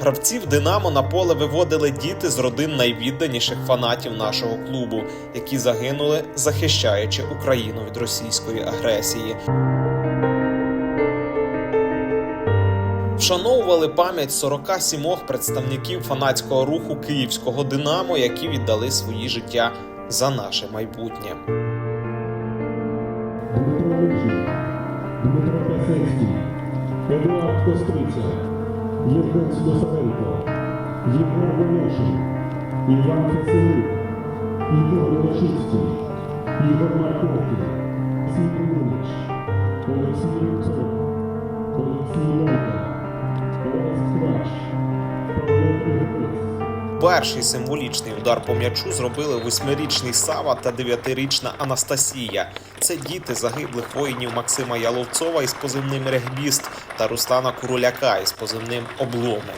Гравців Динамо на поле виводили діти з родин найвідданіших фанатів нашого клубу, які загинули, захищаючи Україну від російської агресії. Вшановували пам'ять 47 представників фанатського руху київського Динамо, які віддали свої життя за наше майбутнє. Дмитро Пасецький, Костриця, Євген Судосовенко, Єгор Волошин, Іван Касилюк, Ігор Білошицький, Ігор Марковкін, Олексій Кулич, Олексій Рюцов, Олексій Лайка, Олег Квач, Павло Пригодець. Перший символічний удар по м'ячу зробили восьмирічний Сава та дев'ятирічна Анастасія. Це діти загиблих воїнів Максима Яловцова із позивним Регбіст та Руслана Куруляка із позивним Обломи.